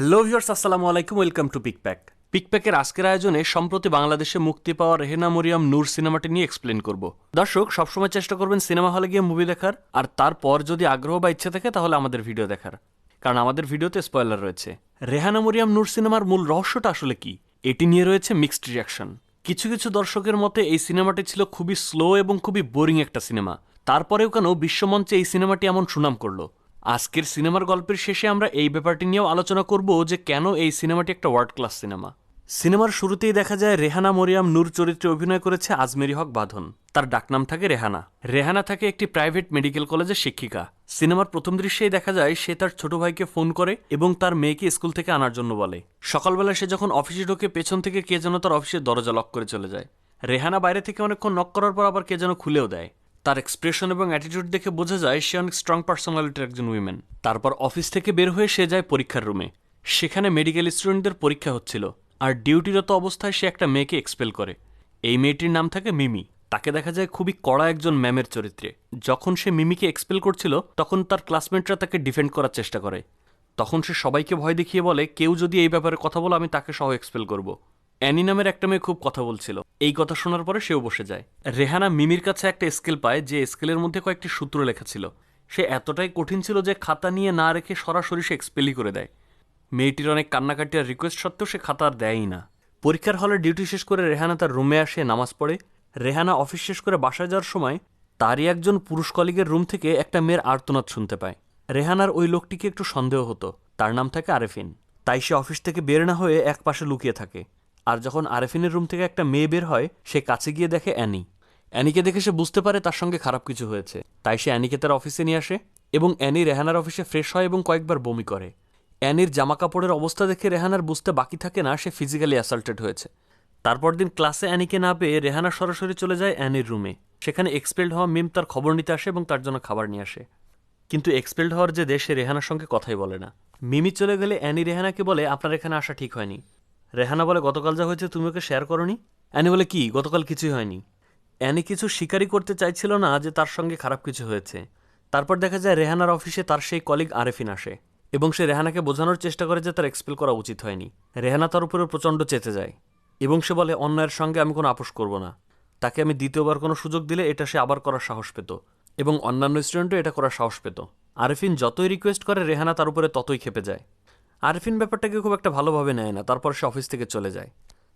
Hello viewers আসসালামু আলাইকুম welcome to পিকপ্যাক পিকপ্যাকের আজকের আয়োজনে সম্প্রতি বাংলাদেশে মুক্তি পাওয়া রেহেনা মরিয়াম নূর সিনেমাটি নিয়ে এক্সপ্লেন করব। দর্শক, সবসময় চেষ্টা করবেন সিনেমা হলে গিয়ে মুভি দেখার, আর তারপর যদি আগ্রহ বা ইচ্ছে থাকে তাহলে আমাদের ভিডিও দেখার। কারণ আমাদের ভিডিওতে স্পয়লার রয়েছে। রেহানা মরিয়াম নূর সিনেমার মূল রহস্যটা আসলে কি? এটি নিয়ে রয়েছে মিক্সড রিয়াকশন কিছু কিছু দর্শকের মতে এই সিনেমাটি ছিল খুবই স্লো এবং খুবই বোরিং একটা সিনেমা। তারপরেও কেন বিশ্বমঞ্চে এই সিনেমাটি এমন সুনাম করল? আজকের সিনেমার গল্পের শেষে আমরা এই ব্যাপারটি নিয়েও আলোচনা করব যে কেন এই সিনেমাটি একটা ওয়ার্ল্ড ক্লাস সিনেমা। সিনেমার শুরুতেই দেখা যায় রেহানা মরিয়াম নূর চরিত্রে অভিনয় করেছে আজমেরি হক বাঁধন। তার ডাকনাম থাকে রেহানা। রেহানা থাকে একটি প্রাইভেট মেডিকেল কলেজের শিক্ষিকা। সিনেমার প্রথম দৃশ্যেই দেখা যায় সে তার ছোট ভাইকে ফোন করে এবং তার মেয়েকে স্কুল থেকে আনার জন্য বলে। সকালবেলা সে যখন অফিসে ঢোকে, পেছন থেকে কে যেন তার অফিসের দরজা লক করে চলে যায়। রেহানা বাইরে থেকে অনেকক্ষণ নক করার পর আবার কে যেন খুলেও দেয়। তার এক্সপ্রেশন এবং অ্যাটিটিউড দেখে বোঝা যায় সে অনেক স্ট্রং পার্সোনালিটির একজন উইমেন তারপর অফিস থেকে বের হয়ে সে যায় পরীক্ষার রুমে সেখানে মেডিকেল স্টুডেন্টদের পরীক্ষা হচ্ছিল। আর ডিউটিরত অবস্থায় সে একটা মেয়েকে এক্সপেল করে। এই মেয়েটির নাম থাকে মিমি। তাকে দেখা যায় খুবই কড়া একজন ম্যামের চরিত্রে। যখন সে মিমিকে এক্সপেল করছিল, তখন তার ক্লাসমেটরা তাকে ডিফেন্ড করার চেষ্টা করে। তখন সে সবাইকে ভয় দেখিয়ে বলে, কেউ যদি এই ব্যাপারে কথা বলে, আমি তাকে সহ এক্সপেল করব। অ্যানি নামের একটা মেয়ে খুব কথা বলছিল। এই কথা শোনার পরে সেও বসে যায়। রেহানা মিমির কাছে একটা স্কেল পায়, যে স্কেলের মধ্যে কয়েকটি সূত্র লেখা ছিল। সে এতটাই কঠিন ছিল যে খাতা নিয়ে না রেখে সরাসরি সে এক্সপেলই করে দেয়। মেয়েটির অনেক কান্নাকাটি আর রিকোয়েস্ট সত্ত্বেও সে খাতা আর দেয়ই না। পরীক্ষার হলে ডিউটি শেষ করে রেহানা তার রুমে আসে, নামাজ পড়ে। রেহানা অফিস শেষ করে বাসায় যাওয়ার সময় তারই একজন পুরুষ কলিগের রুম থেকে একটা মেয়ের আর্তনাদ শুনতে পায়। রেহানার ওই লোকটিকে একটু সন্দেহ হতো। তার নাম থাকে আরেফিন। তাই সে অফিস থেকে বের না হয়ে এক পাশে লুকিয়ে থাকে। আর যখন আরেফিনের রুম থেকে একটা মেয়ে বের হয়, সে কাছে গিয়ে দেখে অ্যানি। অ্যানিকে দেখে সে বুঝতে পারে তার সঙ্গে খারাপ কিছু হয়েছে। তাই সে অ্যানিকে তার অফিসে নিয়ে আসে এবং অ্যানি রেহানার অফিসে ফ্রেশ হয় এবং কয়েকবার বমি করে। অ্যানির জামা কাপড়ের অবস্থা দেখে রেহানার বুঝতে বাকি থাকে না, সে ফিজিক্যালি অ্যাসাল্টেড হয়েছে। তারপর দিন ক্লাসে অ্যানিকে না পেয়ে রেহানা সরাসরি চলে যায় অ্যানির রুমে। সেখানে এক্সপেলড হওয়া মিম তার খবর নিতে আসে এবং তার জন্য খাবার নিয়ে আসে। কিন্তু এক্সপেলড হওয়ার যে দেশে রেহানার সঙ্গে কথাই বলে না। মিমি চলে গেলে অ্যানি রেহানাকে বলে, আপনার এখানে আসা ঠিক হয়নি। রেহানা বলে, গতকাল যা হয়েছে তুমি ওকে শেয়ার করনি? অ্যানি বলে, কি? গতকাল কিছুই হয়নি। অ্যানি কিছু স্বীকারই করতে চাইছিল না যে তার সঙ্গে খারাপ কিছু হয়েছে। তারপর দেখা যায় রেহানার অফিসে তার সেই কলিগ আরেফিন আসে এবং সে রেহানাকে বোঝানোর চেষ্টা করে যে তার এক্সপেল করা উচিত হয়নি। রেহানা তার উপরে প্রচণ্ড চেতে যায় এবং সে বলে, অন্যায়ের সঙ্গে আমি কোনো আপোষ করব না। তাকে আমি দ্বিতীয়বার কোনো সুযোগ দিলে এটা সে আবার করার সাহস পেত এবং অন্যান্য স্টুডেন্টও এটা করার সাহস পেত। আরেফিন যতই রিকোয়েস্ট করে, রেহানা তার উপরে ততই খেপে যায়। আরেফিন ব্যাপারটাকে খুব একটা ভালোভাবে নেয় না, তারপর সে অফিস থেকে চলে যায়।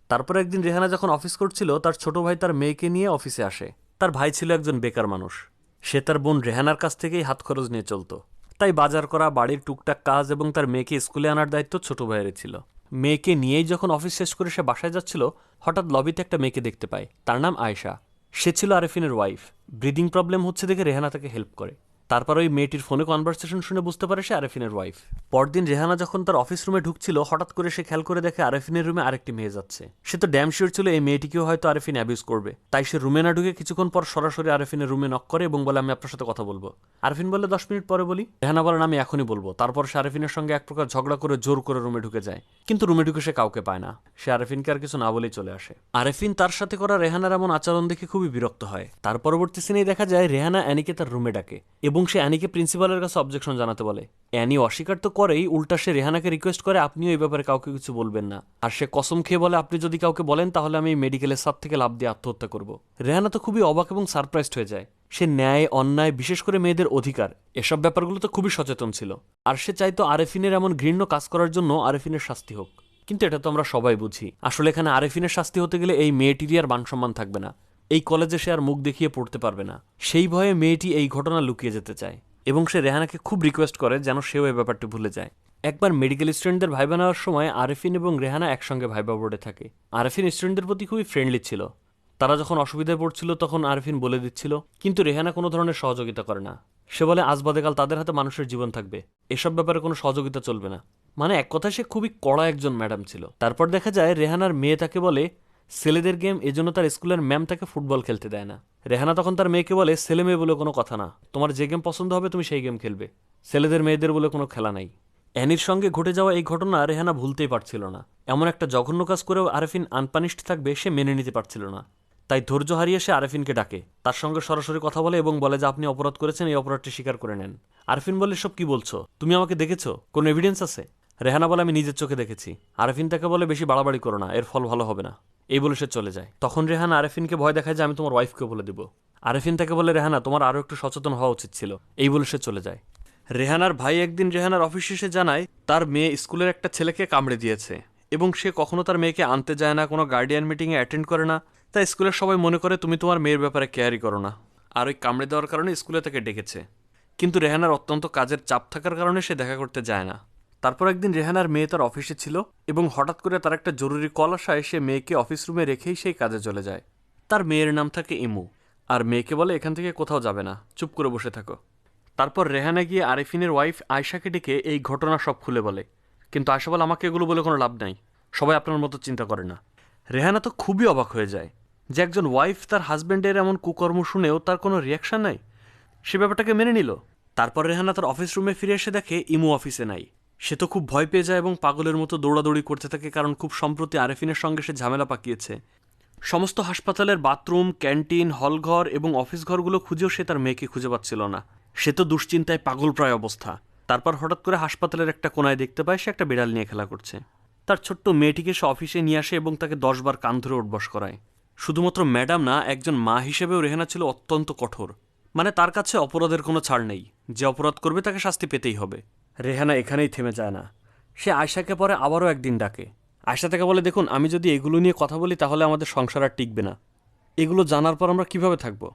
তারপর একদিন রেহানা যখন অফিস করছিল, তার ছোট ভাই তার মেয়েকে নিয়ে অফিসে আসে। তার ভাই ছিল একজন বেকার মানুষ। সে তার বোন রেহানার কাছ থেকেই হাত খরচ নিয়ে চলতো। তাই বাজার করা, বাড়ির টুকটাক কাজ এবং তার মেয়েকে স্কুলে আনার দায়িত্ব ছোট ভাইয়ের ছিল। মেয়েকে নিয়েই যখন অফিস শেষ করে সে বাসায় যাচ্ছিল, হঠাৎ লবিতে একটা মেয়েকে দেখতে পায়। তার নাম আয়েশা। সে ছিল আরেফিনের ওয়াইফ ব্রিদিং প্রবলেম হচ্ছে দেখে রেহানা তাকে হেল্প করে। তারপর ওই মেয়েটির ফোনে কনভারসেশন শুনে বুঝতে পারে সে আরেফিনের ওয়াইফ পরদিন রেহানা যখন তার অফিস রুমে ঢুকছিল, হঠাৎ করে সে খেয়াল করে দেখে আরেফিনের রুমে আরেকটি মেয়ে যাচ্ছে। সে তো ড্যাম শিওর ছিল এই মেয়েটিকেও হয়তো আরেফিন অ্যাবিউজ করবে। তাই সে রুমে না ঢুকে কিছুক্ষণ পর সরাসরি আরেফিনের রুমে নক করে এবং বলে, আমি আপনার সাথে কথা বলব। আরেফিন বলে দশ মিনিট পরে বলি। রেহানা বলেন আমি এখনই বলব। তারপর সে আরেফিনের সঙ্গে এক প্রকার ঝগড়া করে জোর করে রুমে ঢুকে যায়। কিন্তু রুমে ঢুকে সে কাউকে পায় না। সে আরেফিনকে আর কিছু না বলেই চলে আসে। আরেফিন তার সাথে করা রেহানার এমন আচরণ দেখে খুবই বিরক্ত হয়। তার পরবর্তী সিনেই দেখা যায় রেহানা অ্যানিকে তার রুমে ডাকে এবং সে অ্যানিকে প্রিন্সিপালের কাছে অবজেকশন জানাতে বলে। অ্যানি অস্বীকার তো করেই উল্টা সে রেহানাকে রিকোয়েস্ট করে, আপনিও এই ব্যাপারে কাউকে কিছু বলবেন না। আর সে কসম খেয়ে বলে, আপনি যদি কাউকে বলেন, তাহলে আমি মেডিকেলের সাত থেকে লাভ দিয়ে আত্মহত্যা করব। রেহানা তো খুবই অবাক এবং সারপ্রাইজড হয়ে যায়। সে ন্যায়, অন্যায়, বিশেষ করে মেয়েদের অধিকার, এসব ব্যাপারগুলো তো খুবই সচেতন ছিল। আর সে চাইতো আরেফিনের এমন ঘৃণ্য কাজ করার জন্য আরেফিনের শাস্তি হোক। কিন্তু এটা তো আমরা সবাই বুঝি। আসলে এখানে আরেফিনের শাস্তি হতে গেলে এই মেয়েটিরই আর মান সম্মান থাকবে না। এই কলেজে সে আর মুখ দেখিয়ে পড়তে পারবে না। সেই ভয়ে মেয়েটি এই ঘটনা লুকিয়ে যেতে চায় এবং সে রেহানাকে খুব রিকোয়েস্ট করে যেন সেও এই ব্যাপারটি ভুলে যায়। একবার মেডিকেল স্টুডেন্টদের ভাইবা নেওয়ার সময় আরেফিন এবং রেহানা একসঙ্গে ভাইবা বোর্ডে থাকে। আরেফিন স্টুডেন্টদের প্রতি খুবই ফ্রেন্ডলি ছিল। তারা যখন অসুবিধায় পড়ছিল তখন আরেফিন বলে দিচ্ছিল, কিন্তু রেহানা কোনো ধরনের সহযোগিতা করে না। সে বলে, আজ বাদেকাল তাদের হাতে মানুষের জীবন থাকবে। এসব ব্যাপারে কোনো সহযোগিতা চলবে না। মানে এক কথায় সে খুবই কড়া একজন ম্যাডাম ছিল। তারপর দেখা যায়, রেহানার মেয়ে তাকে বলে ছেলেদের গেম এজন্য তার স্কুলের ম্যাম তাকে ফুটবল খেলতে দেয় না। রেহানা তখন তার মেয়েকে বলে, ছেলে মেয়ে বলে কোনো কথা না। তোমার যে গেম পছন্দ হবে, তুমি সেই গেম খেলবে। ছেলেদের মেয়েদের বলে কোনো খেলা নাই। অ্যানির সঙ্গে ঘটে যাওয়া এই ঘটনা রেহানা ভুলতেই পারছিল না। এমন একটা জঘন্য কাজ করেও আরেফিন আনপানিশড থাকবে সে মেনে নিতে পারছিল না। তাই ধৈর্য হারিয়ে সে আরেফিনকে ডাকে। তার সঙ্গে সরাসরি কথা বলে এবং বলে যে, আপনি অপরাধ করেছেন, এই অপরাধটি স্বীকার করে নেন। আরফিন বলে সব কি বলছো? তুমি আমাকে দেখেছ? কোনো এভিডেন্স আছে? রেহানা বলে, আমি নিজের চোখে দেখেছি। আরেফিন তাকে বলে, বেশি বাড়াবাড়ি করো না, এর ফল ভালো হবে না। এই বলে সে চলে যায়। তখন রেহানা আরেফিনকে ভয় দেখায় যে আমি তোমার ওয়াইফকে বলে দিব। আরেফিন তাকে বলে, রেহানা, তোমার আরও একটু সচেতন হওয়া উচিত ছিল। এই বলে সে চলে যায়। রেহানার ভাই একদিন রেহানার অফিস এসে জানায়, তার মেয়ে স্কুলের একটা ছেলেকে কামড়ে দিয়েছে এবং সে কখনো তার মেয়েকে আনতে যায় না, কোনো গার্ডিয়ান মিটিংয়ে অ্যাটেন্ড করে না। তাই স্কুলের সবাই মনে করে, তুমি তোমার মেয়ের ব্যাপারে কেয়ারই করো না। আর ওই কামড়ে দেওয়ার কারণে স্কুলে তাকে ডেকেছে। কিন্তু রেহানার অত্যন্ত কাজের চাপ থাকার কারণে সে দেখা করতে যায় না। তারপর একদিন রেহানার মেয়ে তার অফিসে ছিল এবং হঠাৎ করে তার একটা জরুরি কল আসায় সে মেয়েকে অফিস রুমে রেখেই সেই কাজে চলে যায়। তার মেয়ের নাম থাকে ইমু। আর মেয়েকে বলে, এখান থেকে কোথাও যাবে না, চুপ করে বসে থাকো। তারপর রেহানা গিয়ে আরিফিনের ওয়াইফ আয়শাকে ডেকে এই ঘটনা সব খুলে বলে। কিন্তু আয়শা বলে, আমাকে এগুলো বলে কোনো লাভ নাই। সবাই আপনার মতো চিন্তা করে না। রেহানা তো খুবই অবাক হয়ে যায় যে একজন ওয়াইফ তার হাজব্যান্ডের এমন কুকর্ম শুনেও তার কোনো রিয়াকশন নাই। সে ব্যাপারটাকে মেনে নিল। তারপর রেহানা তার অফিস রুমে ফিরে এসে দেখে ইমু অফিসে নাই। সে তো খুব ভয় পেয়ে যায় এবং পাগলের মতো দৌড়াদৌড়ি করতে থাকে কারণ খুব সম্প্রতি আরেফিনের সঙ্গে সে ঝামেলা পাকিয়েছে। সমস্ত হাসপাতালের বাথরুম, ক্যান্টিন, হলঘর এবং অফিস ঘরগুলো খুঁজেও সে তার মেয়েকে খুঁজে পাচ্ছিল না। সে তো দুশ্চিন্তায় পাগল প্রায় অবস্থা। তারপর হঠাৎ করে হাসপাতালের একটা কোনায় দেখতে পায় সে একটা বিড়াল নিয়ে খেলা করছে। তার ছোট্ট মেয়েটিকে সে অফিসে নিয়ে আসে এবং তাকে দশবার কান ধরে উঠবস করায়। শুধুমাত্র ম্যাডাম না, একজন মা হিসেবেও রেহানা ছিল অত্যন্ত কঠোর। মানে তার কাছে অপরাধের কোনো ছাড় নেই। যে অপরাধ করবে তাকে শাস্তি পেতেই হবে। রেহানা এখানেই থেমে যায় না। সে আয়শাকে পরে আবারও একদিন ডাকে। আয়শা তাকে বলে, দেখুন, আমি যদি এগুলো নিয়ে কথা বলি, তাহলে আমাদের সংসার আর টিকবে না। এগুলো জানার পর আমরা কীভাবে থাকব?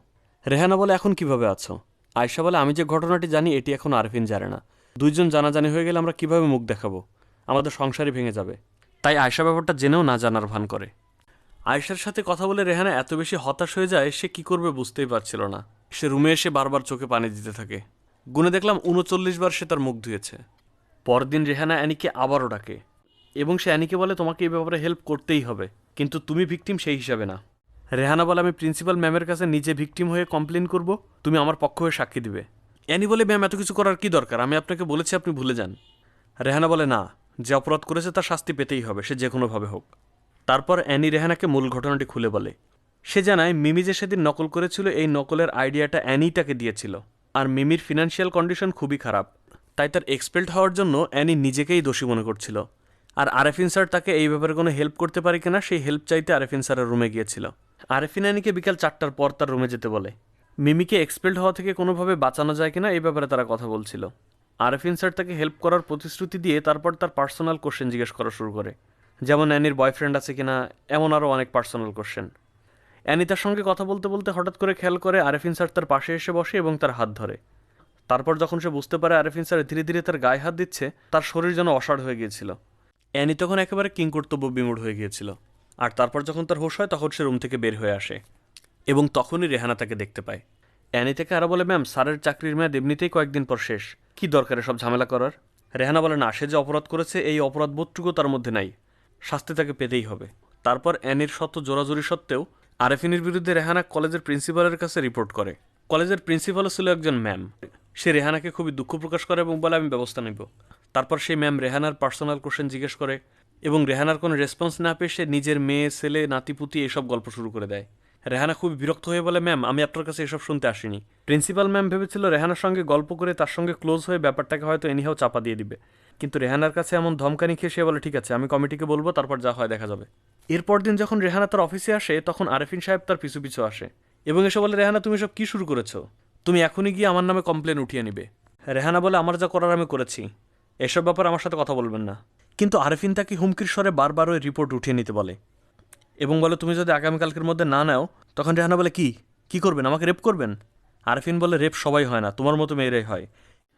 রেহানা বলে, এখন কীভাবে আছো? আয়শা বলে, আমি যে ঘটনাটি জানি, এটি এখন আরফিন জানে না। দুইজন জানাজানি হয়ে গেলে আমরা কীভাবে মুখ দেখাবো? আমাদের সংসারই ভেঙে যাবে। তাই আয়শা ব্যাপারটা জেনেও না জানার ভান করে। আয়েশার সাথে কথা বলে রেহানা এত বেশি হতাশ হয়ে যায়, সে কি করবে বুঝতেই পারছিল না। সে রুমে এসে বারবার চোখে পানি দিতে থাকে। গুনে দেখলাম উনচল্লিশ বার সে তার মুখ ধুয়েছে। পরদিন রেহানা অ্যানিকে আবারও ডাকে এবং সে অ্যানিকে বলে, তোমাকে এই ব্যাপারে হেল্প করতেই হবে, কিন্তু তুমি ভিকটিম সেই হিসাবে না। রেহানা বলে, আমি প্রিন্সিপাল ম্যামের কাছে নিজে ভিকটিম হয়ে কমপ্লেন করব, তুমি আমার পক্ষ হয়ে সাক্ষী দিবে। অ্যানি বলে, ম্যাম, এত কিছু করার কি দরকার? আমি আপনাকে বলেছি, আপনি ভুলে যান। রেহানা বলে, না, যে অপরাধ করেছে তার শাস্তি পেতেই হবে, সে যে কোনোভাবে হোক। তারপর অ্যানি রেহানাকে মূল ঘটনাটি খুলে বলে। সে জানায়, মিমি যে সেদিন নকল করেছিল, এই নকলের আইডিয়াটা অ্যানি তাকে দিয়েছিল। আর মিমির ফিনান্সিয়াল কন্ডিশন খুবই খারাপ। তাই তার এক্সপেল্ড হওয়ার জন্য অ্যানি নিজেকেই দোষী মনে করছিল। আর আরেফিন স্যার তাকে এই ব্যাপারে কোনো হেল্প করতে পারে কিনা, সেই হেল্প চাইতে আরেফিন স্যারের রুমে গিয়েছিল। আরেফিন অ্যানিকে বিকাল চারটার পর তার রুমে যেতে বলে। মিমিকে এক্সপেল্ড হওয়া থেকে কোনোভাবে বাঁচানো যায় কিনা, এই ব্যাপারে তারা কথা বলছিল। আরেফিন স্যার তাকে হেল্প করার প্রতিশ্রুতি দিয়ে তারপর তার পার্সোনাল কোশ্চেন জিজ্ঞেস করা শুরু করে। যেমন অ্যানির বয়ফ্রেন্ড আছে কিনা, এমন আরও অনেক পার্সোনাল কোশ্চেন অ্যানি তার সঙ্গে কথা বলতে বলতে হঠাৎ করে খেয়াল করে আরেফিন স্যার তার পাশে এসে বসে এবং তার হাত ধরে। তারপর যখন সে বুঝতে পারে আরেফিন স্যার ধীরে ধীরে তার গায়ে হাত দিচ্ছে, তার শরীর যেন অসাড় হয়ে গিয়েছিল। অ্যানি তখন একেবারে কিংকর্তব্য বিমূঢ় হয়ে গিয়েছিল। আর তারপর যখন তার হোশ হয়, তখন সে রুম থেকে বের হয়ে আসে এবং তখনই রেহানা তাকে দেখতে পায়। অ্যানি থেকে আরও বলে, ম্যাম, স্যারের চাকরির মেয়াদ এমনিতেই কয়েকদিন পর শেষ। কি দরকার সব ঝামেলা করার? রেহানা বলে, না, সে যে অপরাধ করেছে, এই অপরাধ বোধটুকু তার মধ্যে নাই। শাস্তি তাকে পেতেই হবে। তারপর অ্যানির শত জোরাজুরি সত্ত্বেও আরেফিনের বিরুদ্ধে রেহানা কলেজের প্রিন্সিপালের কাছে রিপোর্ট করে। কলেজের প্রিন্সিপালও ছিল একজন ম্যাম। সে রেহানাকে খুবই দুঃখ প্রকাশ করে এবং বলে, আমি ব্যবস্থা নেব। তারপর সেই ম্যাম রেহানার পার্সোনাল কোশ্চেন জিজ্ঞেস করে এবং রেহানার কোনো রেসপন্স না পেয়ে সে নিজের মেয়ে, ছেলে, নাতিপুতি এসব গল্প শুরু করে দেয়। রেহানা খুব বিরক্ত হয়ে বলে, ম্যাম, আমি আপনার কাছে এসব শুনতে আসিনি। প্রিন্সিপাল ম্যাম ভেবেছিল রেহানার সঙ্গে গল্প করে তার সঙ্গে ক্লোজ হয়ে ব্যাপারটাকে হয়তো এনিহাও চাপা দিয়ে দিবে। কিন্তু রেহানার কাছে এমন ধমকানি খেয়ে সে বলে, ঠিক আছে, আমি কমিটিকে বলব, তারপর যা হয় দেখা যাবে। এরপর দিন যখন রেহানা তার অফিসে আসে, তখন আরেফিন সাহেব তার পিছু পিছু আসে এবং এসে বলে, রেহানা, তুমি সব কি শুরু করেছ? তুমি এখনই গিয়ে আমার নামে কমপ্লেন উঠিয়ে নিবে। রেহানা বলে, আমার যা করার আমি করেছি। এসব ব্যাপারে আমার সাথে কথা বলবেন না। কিন্তু আরেফিন তাকে হুমকির স্বরে বারবার ওই রিপোর্ট উঠিয়ে নিতে বলে এবং বলে, তুমি যদি আগামীকালকের মধ্যে না নাও, তখন রেহানা বলে, কি? কি করবেন? আমাকে রেপ করবেন? আরফিন বলে রেপ সবাই হয় না, তোমার মতো মেয়েরাই হয়।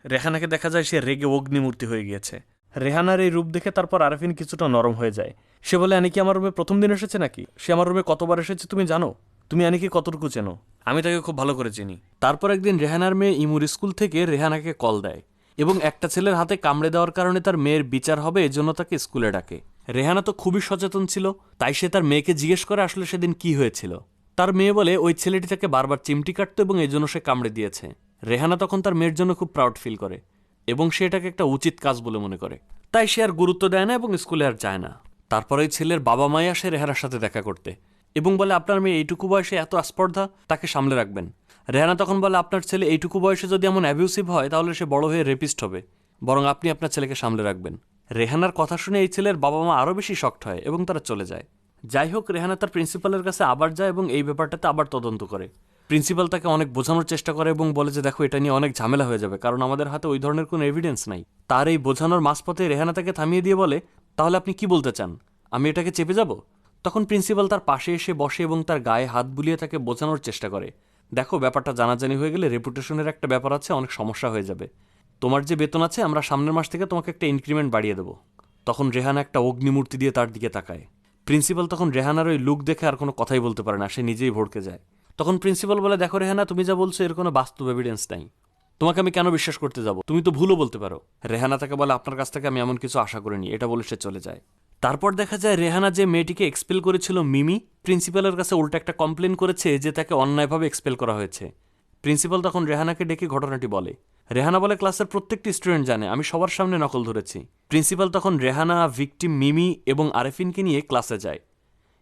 রেহানাকে দেখা যায় সে রেগে অগ্নিমূর্তি হয়ে গিয়েছে। রেহানার এই রূপ দেখে তারপর আরফিন কিছুটা নরম হয়ে যায়। সে বলে, আনিকি আমার রুমে প্রথম দিন এসেছে নাকি? সে আমার রুমে কতবার এসেছে তুমি জানো? তুমি আনিকে কতটুকু চেনো? আমি তাকে খুব ভালো করে চিনি। তারপর একদিন রেহানার মেয়ে ইমুর স্কুল থেকে রেহানাকে কল দেয় এবং একটা ছেলের হাতে কামড়ে দেওয়ার কারণে তার মেয়ের বিচার হবে এজন্য তাকে স্কুলে ডাকে। রেহানা তো খুবই সচেতন ছিল, তাই সে তার মেয়েকে জিজ্ঞেস করে আসলে সেদিন কি হয়েছিল। তার মেয়ে বলে, ওই ছেলেটি তাকে বারবার চিমটি কাটতো এবং এই জন্য সে কামড়ে দিয়েছে। রেহানা তখন তার মেয়ের জন্য খুব প্রাউড ফিল করে। এবং সে এটাকে একটা উচিত কাজ বলে মনে করে। তাই সে আর গুরুত্ব দেয় না এবং স্কুলে আর যায় না। তারপর ওই ছেলের বাবা মাই আসে রেহানার সাথে দেখা করতে এবং বলে, আপনার মেয়ে এইটুকু বয়সে এত আস্পর্ধা? তাকে সামলে রাখবেন। রেহানা তখন বলে, আপনার ছেলে এইটুকু বয়সে যদি এমন অ্যাবিউসিভ হয়, তাহলে সে বড় হয়ে রেপিস্ট হবে। বরং আপনি আপনার ছেলেকে সামলে রাখবেন। রেহানার কথা শুনে এই ছেলের বাবা মা আরও বেশি শক্ট হয় এবং তারা চলে যায়। যাই হোক, রেহানা তার প্রিন্সিপালের কাছে আবার যায় এবং এই ব্যাপারটাতে আবার তদন্ত করে। প্রিন্সিপাল তাকে অনেক বোঝানোর চেষ্টা করে এবং বলে যে, দেখো, এটা নিয়ে অনেক ঝামেলা হয়ে যাবে। কারণ আমাদের হাতে ওই ধরনের কোনো এভিডেন্স নাই। তার এই বোঝানোর মাঝপথে রেহানা তাকে থামিয়ে দিয়ে বলে, তাহলে আপনি কি বলতে চান? আমি এটাকে চেপে যাব? তখন প্রিন্সিপাল তার পাশে এসে বসে এবং তার গায়ে হাত বুলিয়ে তাকে বোঝানোর চেষ্টা করে। দেখো, ব্যাপারটা জানাজানি হয়ে গেলে রেপুটেশনের একটা ব্যাপার আছে, অনেক সমস্যা হয়ে যাবে। তোমার যে বেতন আছে, আমরা সামনের মাস থেকে তোমাকে একটা ইনক্রিমেন্ট বাড়িয়ে দেবো। তখন রেহানা একটা অগ্নিমূর্তি দিয়ে তার দিকে তাকায়। প্রিন্সিপাল তখন রেহানার ওই লুক দেখে আর কোনো কথাই বলতে পারে না, সে নিজেই ভড়কে যায়। তখন প্রিন্সিপাল বলে, দেখো রেহানা, তুমি যা বলছো এর কোনো বাস্তব এভিডেন্স নাই। তোমাকে আমি কেন বিশ্বাস করতে যাব? তুমি তো ভুলও বলতে পারো। রেহানা তাকে বলে, আপনার কাছ থেকে আমি এমন কিছু আশা করিনি। এটা বলে সে চলে যায়। তারপর দেখা যায় রেহানা যে মেয়েটিকে এক্সপেল করেছিল মিমি প্রিন্সিপালের কাছে উল্টা একটা কমপ্লেন করেছে যে তাকে অন্যায়ভাবে এক্সপেল করা হয়েছে। প্রিন্সিপাল তখন রেহানাকে ডেকে ঘটনাটি বলে। রেহানা বলে, ক্লাসের প্রত্যেকটি স্টুডেন্ট জানে, আমি সবার সামনে নকল ধরেছি। প্রিন্সিপাল তখন রেহানা ভিকটিম মিমি এবং আরেফিনকে নিয়ে ক্লাসে যায়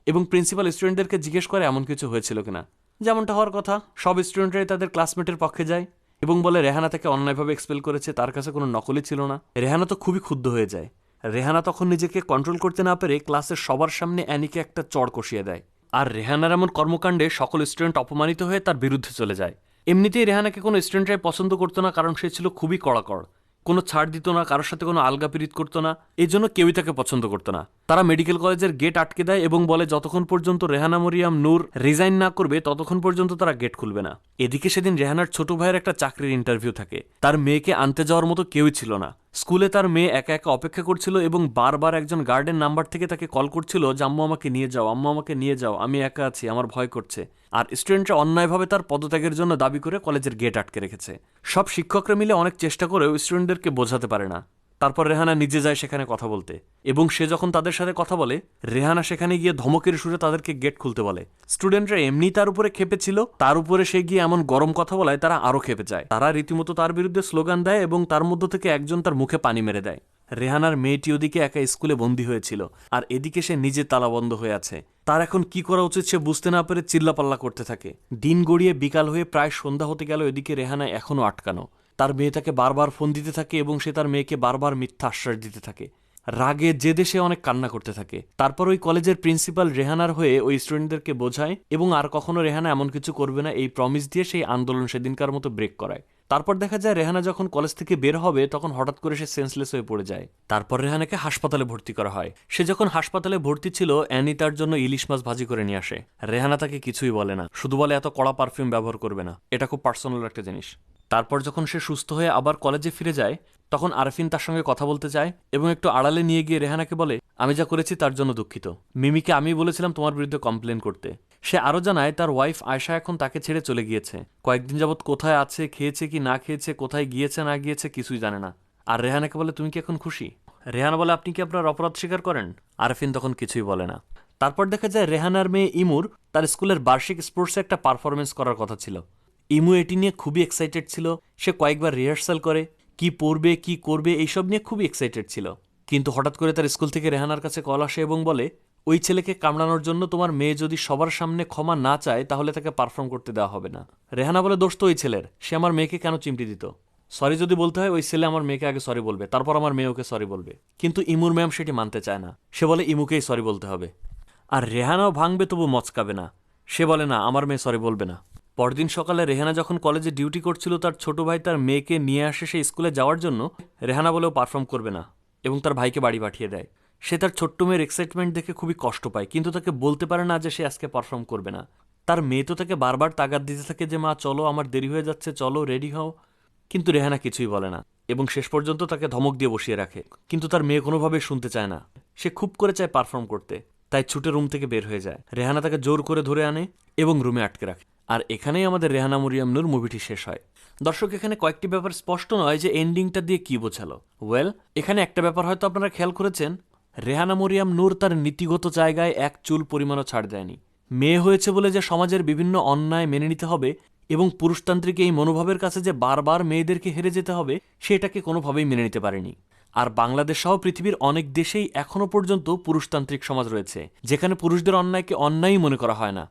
এবং প্রিন্সিপাল স্টুডেন্টদেরকে জিজ্ঞেস করে, এমন কিছু হয়েছিল কিনা? যেমনটা হওয়ার কথা, সব স্টুডেন্টরাই তাদের ক্লাসমেটের পক্ষে যায় এবং বলে, রেহানা তাকে অন্যায়ভাবে এক্সপেল করেছে, তার কাছে কোনো নকলই ছিল না। রেহানা তো খুবই ক্ষুব্ধ হয়ে যায়। রেহানা তখন নিজেকে কন্ট্রোল করতে না পেরে ক্লাসের সবার সামনে অ্যানিকে একটা চড় কষিয়ে দেয়। আর রেহানার এমন কর্মকাণ্ডে সকল স্টুডেন্ট অপমানিত হয়ে তার বিরুদ্ধে চলে যায়। এমনিতেই রেহানাকে কোনো স্টুডেন্টরাই পছন্দ করতো না, কারণ সে ছিল খুবই কড়াকড়। কোনো ছাড় দিত না, কারোর সাথে কোনো আলগা পিরিত করতো না। এই জন্য কেউই তাকে পছন্দ করতো না। তারা মেডিকেল কলেজের গেট আটকে দেয় এবং বলে, যতক্ষণ পর্যন্ত রেহানা মরিয়াম নূর রিজাইন না করবে, ততক্ষণ পর্যন্ত তারা গেট খুলবে না। এদিকে সেদিন রেহানার ছোট ভাইয়ের একটা চাকরির ইন্টারভিউ থাকে। তার মেয়েকে আনতে যাওয়ার মতো কেউই ছিল না। স্কুলে তার মেয়ে একা একা অপেক্ষা করছিল এবং বারবার একজন গার্ডেন নাম্বার থেকে তাকে কল করছিল, যে, আম্মু, আমাকে নিয়ে যাও, আম্মু, আমাকে নিয়ে যাও, আমি একা আছি, আমার ভয় করছে। আর স্টুডেন্টরা অন্যায়ভাবে তার পদত্যাগের জন্য দাবি করে কলেজের গেট আটকে রেখেছে। সব শিক্ষকরা মিলে অনেক চেষ্টা করেও স্টুডেন্টদেরকে বোঝাতে পারে না। তারপর রেহানা নিজে যায় সেখানে কথা বলতে। এবং সে যখন তাদের সাথে কথা বলে, রেহানা সেখানে গিয়ে ধমকের সুরে তাদেরকে গেট খুলতে বলে। স্টুডেন্টরা এমনি তার উপরে খেপে ছিল তার উপরে সে গিয়ে এমন গরম কথা বলায় তারা আরও খেপে যায়। তারা রীতিমতো তার বিরুদ্ধে স্লোগান দেয় এবং তার মধ্য থেকে একজন তার মুখে পানি মেরে দেয়। রেহানার মেয়েটি ওদিকে একা স্কুলে বন্দী হয়েছিল, আর এদিকে সে নিজে তালাবন্ধ হয়ে আছে। তার এখন কি করা উচিত সে বুঝতে না পেরে চিল্লাপাল্লা করতে থাকে। দিন গড়িয়ে বিকাল হয়ে প্রায় সন্ধ্যা হতে গেল, এদিকে রেহানা এখনও আটকানো। তার মেয়ে তাকে বারবার ফোন দিতে থাকে এবং সে তার মেয়েকে বারবার মিথ্যা আশ্বাস দিতে থাকে। রাগে যে দেশে অনেক কান্না করতে থাকে। তারপর ওই কলেজের প্রিন্সিপাল রেহানার হয়ে ওই স্টুডেন্টদেরকে বোঝায় এবং আর কখনো রেহানা এমন কিছু করবে না এই প্রমিস দিয়ে সেই আন্দোলন সেদিনকার মতো ব্রেক করায়। তারপর দেখা যায় রেহানা যখন কলেজ থেকে বের হবে, তখন হঠাৎ করে সে সেন্সলেস হয়ে পড়ে যায়। তারপর রেহানাকে হাসপাতালে ভর্তি করা হয়। সে যখন হাসপাতালে ভর্তি ছিল, অ্যানি তার জন্য ইলিশ মাছ ভাজি করে নিয়ে আসে। রেহানা তাকে কিছুই বলে না। শুধু বলে, এত কড়া পারফিউম ব্যবহার করবে না। এটা খুব পার্সোনাল একটা জিনিস। তারপর যখন সে সুস্থ হয়ে আবার কলেজে ফিরে যায়, তখন আরফিন তার সঙ্গে কথা বলতে চায় এবং একটু আড়ালে নিয়ে গিয়ে রেহানাকে বলে, আমি যা করেছি তার জন্য দুঃখিত। মিমিকে আমি বলেছিলাম তোমার বিরুদ্ধে কমপ্লেন করতে। সে আরও জানায়, তার ওয়াইফ আয়শা এখন তাকে ছেড়ে চলে গিয়েছে। কয়েকদিন যাবৎ কোথায় আছে, খেয়েছে কি না খেয়েছে, কোথায় গিয়েছে, না গিয়েছে কিছুই জানে না। আর রেহানাকে বলে, তুমি কি এখন খুশি? রেহানা বলে, আপনি কি আপনার অপরাধ স্বীকার করেন? আরফিন তখন কিছুই বলে না। তারপর দেখা যায়, রেহানার মেয়ে ইমুর তার স্কুলের বার্ষিক স্পোর্টসে একটা পারফরমেন্স করার কথা ছিল। ইমু এটি নিয়ে খুবই এক্সাইটেড ছিল। সে কয়েকবার রিহার্সাল করে, কি পড়বে, কি করবে, এইসব নিয়ে খুবই এক্সাইটেড ছিল। কিন্তু হঠাৎ করে তার স্কুল থেকে রেহানার কাছে কল আসে এবং বলে, ওই ছেলেকে কামড়ানোর জন্য তোমার মেয়ে যদি সবার সামনে ক্ষমা না চায়, তাহলে তাকে পারফর্ম করতে দেওয়া হবে না। রেহানা বলে দোষ তো ওই ছেলের, সে আমার মেয়েকে কেন চিমটি দিত? সরি যদি বলতে হয়, ওই ছেলে আমার মেয়েকে আগে সরি বলবে, তারপর আমার মেয়ে ওকে সরি বলবে। কিন্তু ইমুর ম্যাম সেটি মানতে চায় না। সে বলে, ইমুকেই সরি বলতে হবে। আর রেহানাও ভাঙবে তবু মচকাবে না। সে বলে, না, আমার মেয়ে সরি বলবে না। পরদিন সকালে রেহানা যখন কলেজে ডিউটি করছিল, তার ছোট ভাই তার মেয়েকে নিয়ে আসে সে স্কুলে যাওয়ার জন্য, রেহানা বলেও পারফর্ম করবে না এবং তার ভাইকে বাড়ি পাঠিয়ে দেয়। সে তার ছোট্ট মেয়ের এক্সাইটমেন্ট দেখে খুবই কষ্ট পায়, কিন্তু তাকে বলতে পারে না যে সে আজকে পারফর্ম করবে না। তার মেয়ে তো তাকে বারবার তাগাদ দিতে থাকে যে, মা, চলো, আমার দেরি হয়ে যাচ্ছে, চলো রেডি হও। কিন্তু রেহানা কিছুই বলে না এবং শেষ পর্যন্ত তাকে ধমক দিয়ে বসিয়ে রাখে। কিন্তু তার মেয়ে কোনোভাবে শুনতে চায় না। সে খুব করে চায় পারফর্ম করতে, তাই ছুটে রুম থেকে বের হয়ে যায়। রেহানা তাকে জোর করে ধরে আনে এবং রুমে আটকে রাখে। আর এখানেই আমাদের রেহানা মরিয়াম নূর মুভিটি শেষ হয়। দর্শক, এখানে কয়েকটি ব্যাপার স্পষ্ট নয় যে এন্ডিংটা দিয়ে কি বোঝালো। ওয়েল এখানে একটা ব্যাপার হয়তো আপনারা খেয়াল করেছেন। রেহানা মরিয়াম নূর তার নীতিগত জায়গায় এক চুল পরিমাণও ছাড় দেয়নি। মেয়ে হয়েছে বলে যে সমাজের বিভিন্ন অন্যায় মেনে নিতে হবে এবং পুরুষতান্ত্রিক এই মনোভাবের কাছে যে বারবার মেয়েদেরকে হেরে যেতে হবে, সেটাকে কোনোভাবেই মেনে নিতে পারেনি। আর বাংলাদেশ সহ পৃথিবীর অনেক দেশেই এখনও পর্যন্ত পুরুষতান্ত্রিক সমাজ রয়েছে, যেখানে পুরুষদের অন্যায়কে অন্যায়ই মনে করা হয় না।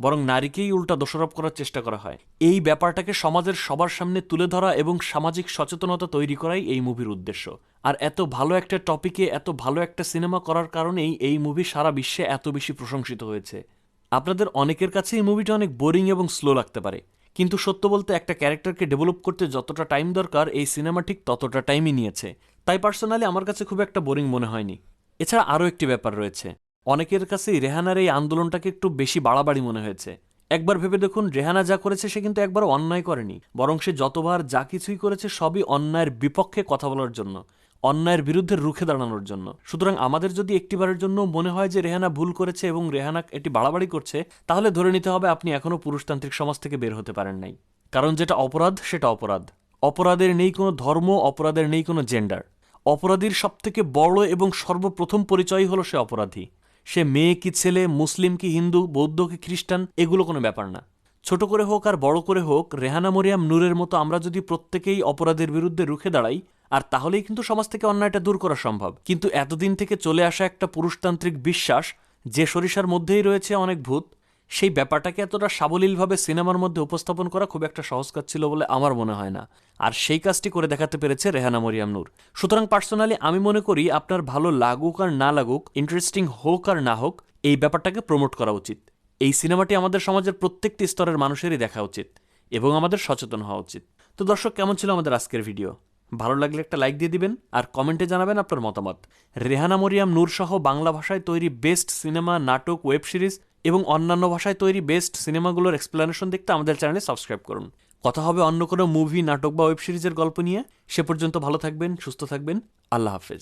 বরং নারীকেই উল্টা দোষারোপ করার চেষ্টা করা হয়। এই ব্যাপারটাকে সমাজের সবার সামনে তুলে ধরা এবং সামাজিক সচেতনতা তৈরি করাই এই মুভির উদ্দেশ্য। আর এত ভালো একটা টপিকে এত ভালো একটা সিনেমা করার কারণেই এই মুভি সারা বিশ্বে এত বেশি প্রশংসিত হয়েছে। আপনাদের অনেকের কাছে এই মুভিটা অনেক বোরিং এবং স্লো লাগতে পারে। কিন্তু সত্য বলতে একটা ক্যারেক্টারকে ডেভেলপ করতে যতটা টাইম দরকার, এই সিনেমা ঠিক ততটা টাইমই নিয়েছে। তাই পার্সোনালি আমার কাছে খুব একটা বোরিং মনে হয়নি। এছাড়া আরও একটি ব্যাপার রয়েছে। অনেকের কাছেই রেহানার এই আন্দোলনটাকে একটু বেশি বাড়াবাড়ি মনে হয়েছে। একবার ভেবে দেখুন, রেহানা যা করেছে সে কিন্তু একবার অন্যায় করেনি। বরং সে যতবার যা কিছুই করেছে সবই অন্যায়ের বিপক্ষে কথা বলার জন্য, অন্যায়ের বিরুদ্ধে রুখে দাঁড়ানোর জন্য। সুতরাং আমাদের যদি একটিবারের জন্য মনে হয় যে রেহানা ভুল করেছে এবং রেহানা এটি বাড়াবাড়ি করছে, তাহলে ধরে নিতে হবে আপনি এখনও পুরুষতান্ত্রিক সমাজ থেকে বের হতে পারেন নাই। কারণ যেটা অপরাধ, সেটা অপরাধ। অপরাধের নেই কোনো ধর্ম, অপরাধের নেই কোনো জেন্ডার। অপরাধীর সবথেকে বড় এবং সর্বপ্রথম পরিচয় হলো সে অপরাধী। সে মেয়ে কি ছেলে, মুসলিম কি হিন্দু, বৌদ্ধ কি খ্রিস্টান, এগুলো কোনো ব্যাপার না। ছোট করে হোক আর বড় করে হোক, রেহানা মরিয়াম নূরের মতো আমরা যদি প্রত্যেকেই অপরাধের বিরুদ্ধে রুখে দাঁড়াই, আর তাহলেই কিন্তু সমাজ থেকে অন্যায়টা দূর করা সম্ভব। কিন্তু এতদিন থেকে চলে আসা একটা পুরুষতান্ত্রিক বিশ্বাস, যে সরিষার মধ্যেই রয়েছে অনেক ভূত সেই ব্যাপারটাকে এতটা সাবলীলভাবে সিনেমার মধ্যে উপস্থাপন করা খুব একটা সহজ কাজ ছিল বলে আমার মনে হয় না। আর সেই কাজটি করে দেখাতে পেরেছে রেহানা মরিয়াম নূর। সুতরাং পার্সোনালি আমি মনে করি আপনার ভালো লাগুক আর না লাগুক, ইন্টারেস্টিং হোক আর না হোক, এই ব্যাপারটাকে প্রমোট করা উচিত। এই সিনেমাটি আমাদের সমাজের প্রত্যেকটি স্তরের মানুষেরই দেখা উচিত এবং আমাদের সচেতন হওয়া উচিত। তো দর্শক, কেমন ছিল আমাদের আজকের ভিডিও? ভালো লাগলে একটা লাইক দিয়ে দিবেন আর কমেন্টে জানাবেন আপনার মতামত। রেহানা মরিয়াম নূর সহ বাংলা ভাষায় তৈরি বেস্ট সিনেমা, নাটক, ওয়েব সিরিজ এবং অন্যান্য ভাষায় তৈরি বেস্ট সিনেমাগুলোর এক্সপ্লেনেশন দেখতে আমাদের চ্যানেলে সাবস্ক্রাইব করুন। কথা হবে অন্য কোনো মুভি নাটক বা ওয়েব সিরিজের গল্প নিয়ে। সে পর্যন্ত ভালো থাকবেন, সুস্থ থাকবেন। আল্লাহ হাফেজ।